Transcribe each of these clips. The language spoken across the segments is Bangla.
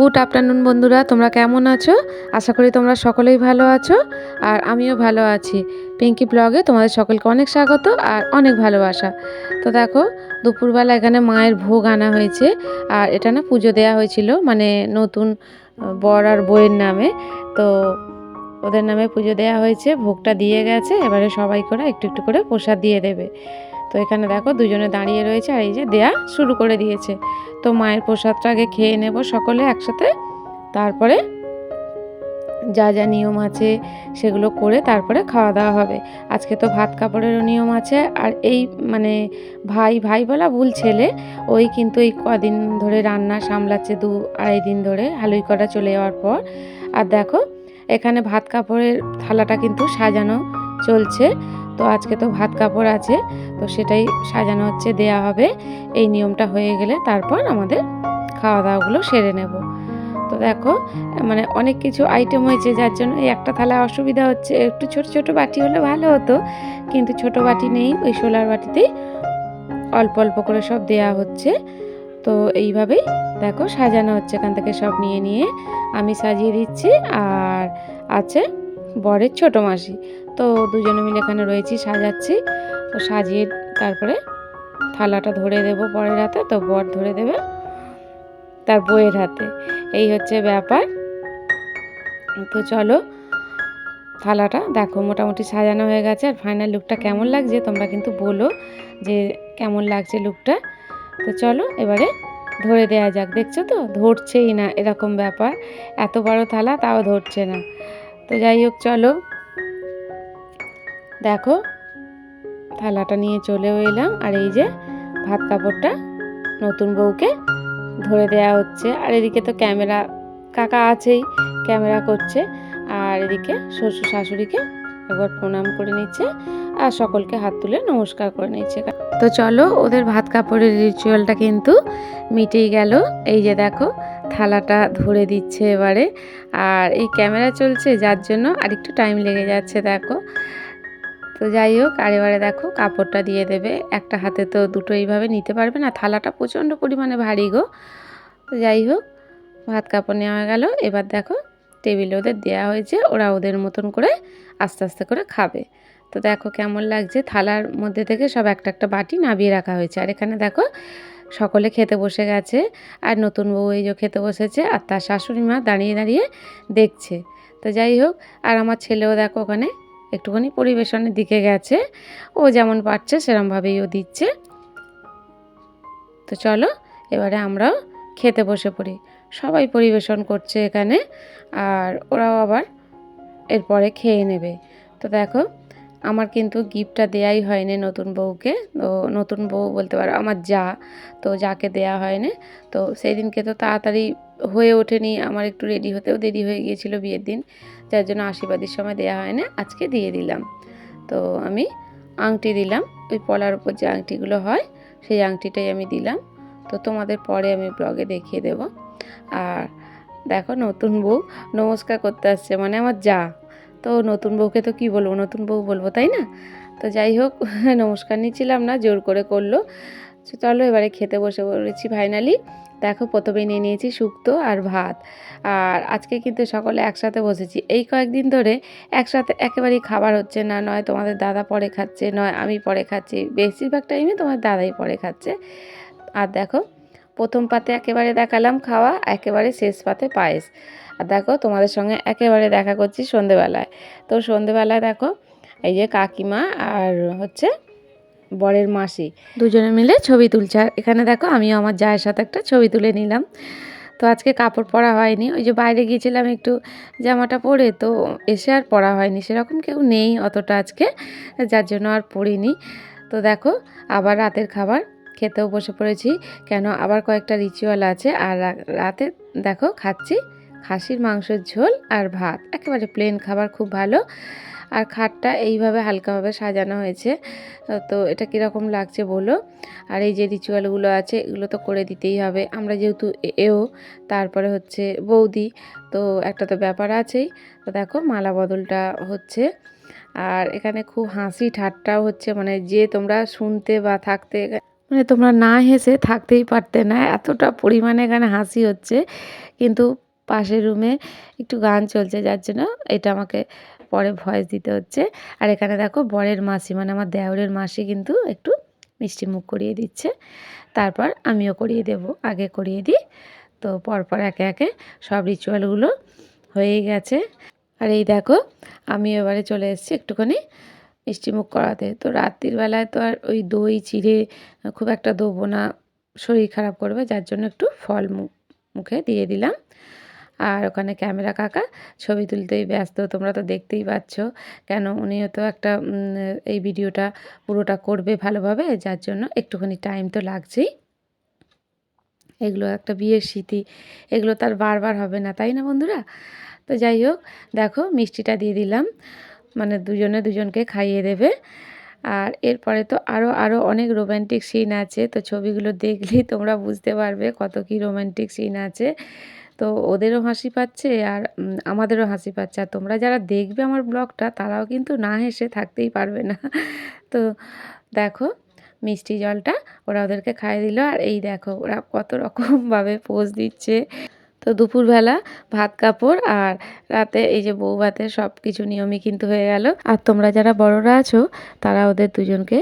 গুড আফটারনুন বন্ধুরা, তোমরা কেমন আছো? আশা করি তোমরা সকলেই ভালো আছো, আর আমিও ভালো আছি। পিঙ্কি ব্লগে তোমাদের সকলকে অনেক স্বাগত আর অনেক ভালোবাসা। তো দেখো, দুপুরবেলা এখানে মায়ের ভোগ আনা হয়েছে, আর এটা না পুজো দেওয়া হয়েছিল মানে নতুন বর আর বইয়ের নামে। তো ওদের নামে পুজো দেওয়া হয়েছে, ভোগটা দিয়ে গেছে, এবারে সবাই করে একটু একটু করে প্রসাদ দিয়ে দেবে। তো এখানে দেখো দুজনে দাঁড়িয়ে রয়েছে আর এই যে দেয়া শুরু করে দিয়েছে। তো মায়ের প্রসাদটা আগে খেয়ে নেব সকলে একসাথে। তারপরে যা যা নিয়ম আছে সেগুলো করে তারপরে খাওয়া দাওয়া হবে। আজকে তো ভাত কাপড়েরও নিয়ম আছে আর এই মানে ভাই ভাই বলা ভুল ছেলে, ওই কিন্তু এই কদিন ধরে রান্না সামলাচ্ছে দু আড়াই দিন ধরে হালুই করা চলে যাওয়ার পর। আর দেখো, এখানে ভাত কাপড়ের থালাটা কিন্তু সাজানো চলছে। তো আজকে তো ভাত কাপড় আছে, তো সেটাই সাজানো হচ্ছে, দেয়া হবে। এই নিয়মটা হয়ে গেলে তারপর আমাদের খাওয়া দাওয়াগুলো সেরে নেব। তো দেখো মানে অনেক কিছু আইটেম হয়েছে, যার জন্য এই একটা থালায় অসুবিধা হচ্ছে। একটু ছোট ছোট বাটি হলে ভালো হতো, কিন্তু ছোট বাটি নেই, ওই সোলার বাটিতেই অল্প অল্প করে সব দেয়া হচ্ছে। তো এইভাবেই দেখো সাজানো হচ্ছে এখান থেকে সব নিয়ে নিয়ে। আমি সাজিয়ে দিচ্ছি, আর আছে বরের ছোট মাসি। তো দুজনে মিলে এখানে রয়েছি, সাজাচ্ছি। তো সাজিয়ে তারপরে থালাটা ধরে দেব বরের হাতে, তো বর ধরে দেবে তার বইয়ের হাতে। এই হচ্ছে ব্যাপার। তো চলো, থালাটা দেখো, মোটামুটি সাজানো হয়ে গেছে। আর ফাইনাল লুকটা কেমন লাগছে তোমরা কিন্তু বলো যে কেমন লাগছে লুকটা তো চলো, এবারে ধরে দেওয়া যাক। দেখছ তো? ধরছেই না, এরকম ব্যাপার। এত বড় থালা, তাও ধরছে না। তো যাই হোক, চলো। দেখো, থালাটা নিয়ে চলেও এলাম। আর এই যে ভাত কাপড়টা নতুন বউকে ধরে দেয়া হচ্ছে। আর এদিকে তো ক্যামেরা, কাকা আছেই, ক্যামেরা করছে। আর এদিকে শ্বশুর শাশুড়িকে একবার প্রণাম করে নিচ্ছে। আর সকলকে হাত তুলে নমস্কার করে নিচ্ছে। তো চলো, ওদের ভাত কাপড়ের রিচুয়ালটা কিন্তু মিটেই গেল। এই যে দেখো থালাটা ধরে দিচ্ছে এবারে। আর এই ক্যামেরা চলছে, যার জন্য আর একটু টাইম লেগে যাচ্ছে, দেখো। তো যাই হোক, আর এবারে দেখো, কাপড়টা দিয়ে দেবে। একটা হাতে তো দুটো এইভাবে নিতে পারবে না, থালাটা প্রচণ্ড পরিমাণে ভারী গো। তো যাই হোক, ভাত কাপড় নেওয়া গেল। এবার দেখো টেবিলে ওদের দেওয়া হয়েছে, ওরা ওদের মতন করে আস্তে আস্তে করে খাবে। তো দেখো কেমন লাগছে, থালার মধ্যে থেকে সব একটা একটা বাটি নাবিয়ে রাখা হয়েছে। আর এখানে দেখো সকলে খেতে বসে গেছে, আর নতুন বউ এই যে খেতে বসেছে, আর তার শাশুড়ি মা দাঁড়িয়ে দাঁড়িয়ে দেখছে। তো যাই হোক, আর আমার ছেলেও দেখো ওখানে একটুখানি পরিবেশনের দিকে গেছে, ও যেমন পারছে সেরমভাবেই ও দিচ্ছে। তো চলো, এবারে আমরাও খেতে বসে পড়ি। সবাই পরিবেশন করছে এখানে, আর ওরাও আবার এরপরে খেয়ে নেবে। তো দেখো আমার কিন্তু গিফটটা দেয়াই হয়নি নতুন বউকে। তো নতুন বউ বলতে পারো আমার যা, তো যাকে দেয়া হয়নি। তো সেই দিনকে তো তাড়াতাড়ি হয়ে ওঠেনি, আমার একটু রেডি হতেও দেরি হয়ে গিয়েছিল বিয়ের দিন, যার জন্য আশীর্বাদের সময় দেওয়া হয় না আজকে দিয়ে দিলাম। তো আমি আংটি দিলাম, ওই পলার উপর যে আংটিগুলো হয়, সেই আংটিটাই আমি দিলাম। তো তোমাদের পরে আমি ব্লগে দেখিয়ে দেব। আর দেখো নতুন বউ নমস্কার করতে আসছে মানে আমার যা। তো নতুন বউকে তো কি বলব, নতুন বউ বলব, তাই না? তো যাই হোক, নমস্কার নিচ্ছিলাম না, জোর করে করল। চলো এবারে খেতে বসে পড়েছি ফাইনালি দেখো, প্রথমেই নিয়ে নিয়েছি শুক্তো আর ভাত। আর আজকে কিন্তু সকলে একসাথে বসেছি। এই কয়েকদিন ধরে একসাথে একেবারেই খাবার হচ্ছে না, নয় তোমাদের দাদা পরে খাচ্ছে, নয় আমি পরে খাচ্ছি। বেশিরভাগ টাইমে তোমার দাদাই পরে খাচ্ছে। আর দেখো প্রথম পাতে একেবারে দেখালাম খাওয়া, একেবারে শেষ পাতে পায়েস। আর দেখো, তোমাদের সঙ্গে একেবারে দেখা করছি সন্ধেবেলায়। তো সন্ধেবেলায় দেখো, এই যে কাকিমা আর হচ্ছে বরের মাসি। দুজনে মিলে ছবি তুলছে। আর এখানে দেখো, আমিও আমার জায়ের সাথে একটা ছবি তুলে নিলাম। তো আজকে কাপড় পরা হয়নি। ওই যে বাইরে গিয়েছিলাম একটু জামাটা পরে, তো এসে আর পরা হয়নি। সেরকম কেউ নেই অতটা আজকে, যার জন্য আর পরিনি। তো দেখো, আবার রাতের খাবার খেতেও বসে পড়েছি। কেন? আবার কয়েকটা রিচুয়াল আছে। আর রাতে দেখো খাচ্ছি খাসির মাংসের ঝোল আর ভাত। একেবারে প্লেন খাবার, খুব ভালো। আর খাটটা এইভাবে হালকাভাবে সাজানো হয়েছে। তো এটা কীরকম লাগছে বলো? আর এই যে রিচুয়ালগুলো আছে, এগুলো তো করে দিতেই হবে। আমরা যেহেতু এও, তারপরে হচ্ছে বৌদি, তো একটা তো ব্যাপার আছেই। তো দেখো মালা বদলটা হচ্ছে। আর এখানে খুব হাসি ঠাট্টাও হচ্ছে। মানে যে তোমরা শুনতে বা থাকতে মানে তোমরা না হেসে থাকতেই পারতে না। এতটা পরিমাণে এখানে হাসি হচ্ছে। কিন্তু পাশের রুমে একটু গান চলছে, যার জন্য এটা আমাকে পরে ভয়েস দিতে হচ্ছে। আর এখানে দেখো বরের মাসি মানে আমার দেওরের মাসি কিন্তু একটু মিষ্টি মুখ করিয়ে দিচ্ছে। তারপর আমিও করিয়ে দেব, আগে করিয়ে দিই। তো পরপর একে একে সব রিচুয়ালগুলো হয়েই গেছে। আর এই দেখো আমি এবারে চলে এসেছি একটুখানি মিষ্টি মুখ করাতে। তো রাত্রির বেলায় তো আর ওই দই, চিড়ে, খুব একটা দেবো না, শরীর খারাপ করবে, যার জন্য একটু ফল মুখে দিয়ে দিলাম। আর ওখানে ক্যামেরা কাকা, ছবি তুলতেই ব্যস্ত, তোমরা তো দেখতেই পাচ্ছ। কেন উনিও তো একটা এই ভিডিওটা পুরোটা করবে ভালোভাবে, যার জন্য একটুখানি টাইম তো লাগছেই। এগুলো একটা বিয়ের স্মৃতি, এগুলো তার বারবার হবে না, তাই না বন্ধুরা? তো যাই হোক, দেখো, মিষ্টিটা দিয়ে দিলাম। মানে দুজনে দুজনকে খাইয়ে দেবে। আর এরপরে তো আরও আরও অনেক রোম্যান্টিক সিন আছে। তো ছবিগুলো দেখলেই তোমরা বুঝতে পারবে কত কী রোম্যান্টিক সিন আছে। তো ওদেরও হাসি পাচ্ছে আর আমাদেরও হাসি পাচ্ছে। আর তোমরা যারা দেখবে আমার ব্লগটা, তারাও কিন্তু না হেসে থাকতেই পারবে না। তো দেখো, মিষ্টি জলটা ওরা ওদেরকে খাইয়ে দিল। আর এই দেখো, ওরা কত রকমভাবে পোজ দিচ্ছে। তো দুপুরবেলা ভাত, কাপড় আর রাতে এই যে বউ ভাতের সব কিছু নিয়মই কিন্তু হয়ে গেল। আর তোমরা যারা বড়রা আছো, তারা ওদের দুজনকে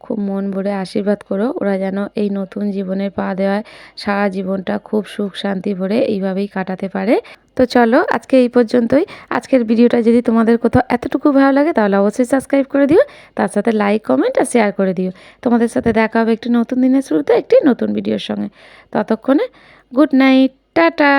খুব মন ভরে আশীর্বাদ করো। ওরা যেন এই নতুন জীবনের পা দেওয়ায় সারা জীবনটা খুব সুখ শান্তি ভরে এইভাবেই কাটাতে পারে। তো চলো আজকে এই পর্যন্তই। আজকের ভিডিওটা যদি তোমাদের কোথাও এতটুকু ভালো লাগে, তাহলে অবশ্যই সাবস্ক্রাইব করে দিও। তার সাথে লাইক, কমেন্ট আর শেয়ার করে দিও। তোমাদের সাথে দেখা হবে একটি নতুন দিনের শুরুতে, একটি নতুন ভিডিওর সঙ্গে। ততক্ষণে গুড নাইট। টাটা